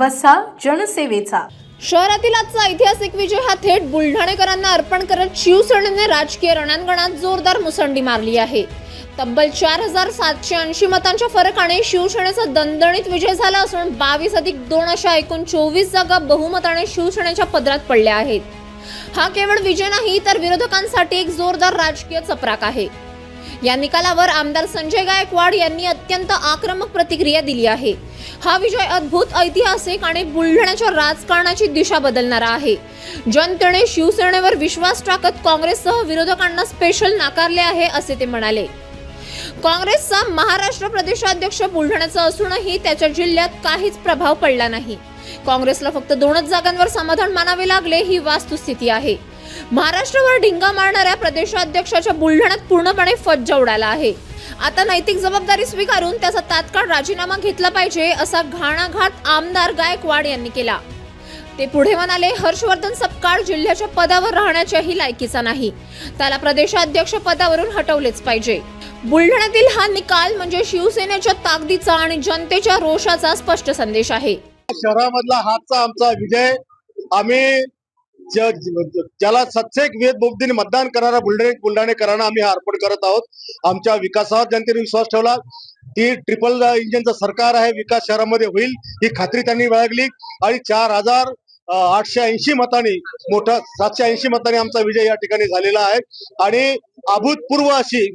वसा जनसेवेचा. शहरातील आजचा ऐतिहासिक विजय हा थेट बुलढाणेकरांना अर्पण करत शिवसेनेने राजकीय रणांगणात जोरदार मुसंडी मारली आहे. तब्बल चार हजार सातशे ऐंशी मतांच्या फरकाने शिवसेनेचा दणदणीत विजय झाला असून बावीस अधिक दोन अशा एकूण चोवीस जागा बहुमताने शिवसेनेच्या पदरात पडल्या आहेत. हा केवळ विजय नाही तर विरोधकांसाठी एक जोरदार राजकीय चपराक आहे. या निकालावर आमदार संजय गायकवाड यांनी अत्यंत आक्रमक प्रतिक्रिया दिली आहे. हा विजय अद्भुत ऐतिहासिक आणि बुलढाण्याच्या राजकारणाची दिशा बदलणारा आहे. जनतेने शिवसेनेवर विश्वास टाकत काँग्रेससह विरोधकांना स्पेशल नाकारले आहे असे ते म्हणाले. काँग्रेसचा महाराष्ट्र प्रदेशाध्यक्ष बुलढाण्याचा असूनही त्याच्या जिल्ह्यात काहीच प्रभाव पडला नाही. काँग्रेसला फक्त दोनच जागांवर समाधान मानावे लागले ही वास्तुस्थिती आहे. महाराष्ट्रावर ढिंगा मारणाऱ्या प्रदेशाध्यक्षाच्या बुलढाण्यात पूर्णपणे फज्ज उडाला आहे. आता नैतिक जबाबदारी स्वीकारून त्याचा तात्काळ राजीनामा घेतला पाहिजे असा घाणाघात आमदार गायकवाड यांनी केला. ते पुढे म्हणाले हर्षवर्धन सपकाळ जिल्ह्याच्या पदावर राहण्याच्याही लायकीचा नाही. त्याला प्रदेशाध्यक्ष पदावरून हटवलेच पाहिजे. बुलढाण्यातील हा निकाल म्हणजे शिवसेनेच्या ताकदीचा आणि जनतेच्या रोषाचा स्पष्ट संदेश आहे. शहरामधला हातचा आमचा विजय आम्ही ज्याला सत्सेक वेद बुद्धीने मतदान करणारा बुलढाणे बुलढाणेकरांना आम्ही अर्पण करत आहोत. आमच्या विकासावर जनतेने विश्वास ठेवला. ती ट्रिपल इंजिनचं सरकार आहे विकास शहरामध्ये होईल ही खात्री त्यांनी बाळगली. आणि चार हजार आठशे ऐंशी मतांनी मोठा सातशे ऐंशी मतांनी आमचा विजय या ठिकाणी झालेला आहे. आणि अभूतपूर्व अशी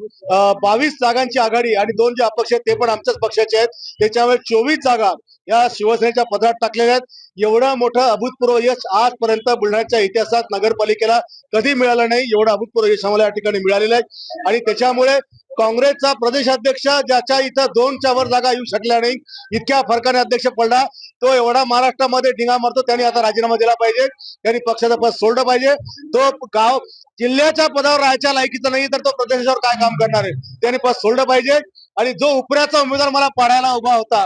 बावीस जागांची आघाडी आणि दोन जे अपक्ष आहेत ते पण आमच्याच पक्षाचे आहेत. त्याच्यामुळे चोवीस जागा या शिवसेनेच्या पदरात टाकलेल्या आहेत. एवढं मोठं अभूतपूर्व यश आजपर्यंत बुलढाण्याच्या इतिहासात नगरपालिकेला कधी मिळालं नाही एवढं अभूतपूर्व यश आम्हाला या ठिकाणी मिळालेलं आहे. आणि त्याच्यामुळे काँग्रेसचा प्रदेशाध्यक्ष ज्याच्या इथं दोनच्या वर जागा येऊ शकल्या नाही इतक्या फरकाने अध्यक्ष पडला तो एवढा महाराष्ट्रामध्ये ढिंगा मारतो त्यांनी आता राजीनामा दिला पाहिजे त्यांनी पक्षाचं पद सोडलं पाहिजे. तो गाव जिल्ह्याच्या पदावर राहायच्या लायकीचं नाही तर तो प्रदेशावर काय काम करणार आहे? त्यांनी पद सोडलं पाहिजे. आणि जो उपऱ्याचा उमेदवार मला पाडायला उभा होता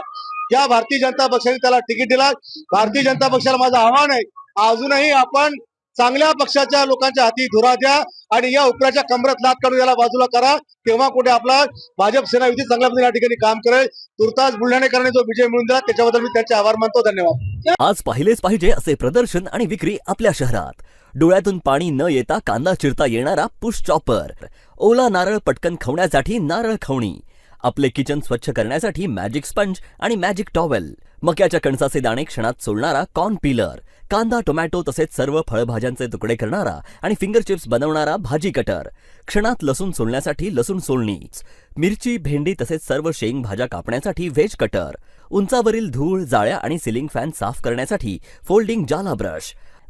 या भारतीय जनता पक्षाने त्याला तिकीट दिला. भारतीय जनता पक्षाला माझं आव्हान आहे अजूनही आपण चांगल्या पक्षाच्या लोकांच्या हाती धुरा द्या आणि या उपराच्या कमरात लात काढून याला बाजूला करा. तेव्हा कुठे आपला भाजप सेना युती चांगल्या पद्धतीने या ठिकाणी काम करेल. तुर्तास बुलढाणेकरांनी जो विजय मिळून दिला त्याच्याबद्दल मी त्यांचे आभार मानतो. धन्यवाद. आज पाहिलेच पाहिजे असे प्रदर्शन आणि विक्री आपल्या शहरात. डोळ्यातून पाणी न येता कांदा चिरता येणारा पुश चॉपर. ओला नारळ पटकन खवण्यासाठी नारळ खवणी. आपले किचन स्वच्छ करण्यासाठी मॅजिक स्पंज आणि मॅजिक टॉवेल मक्याच्या कणसाचे दाणे क्षणात सोडणारा कॉर्न पिलर कांदा टोमॅटो तसेच सर्व फळभाज्यांचे तुकडे करणारा आणि फिंगर चिप्स बनवणारा भाजी कटर क्षणात लसूण सोलण्यासाठी लसूण सोलणी मिरची भेंडी तसेच सर्व शेंग भाज्या कापण्यासाठी व्हेज कटर उंचावरील धूळ जाळ्या आणि सिलिंग फॅन साफ करण्यासाठी फोल्डिंग जाला ब्रश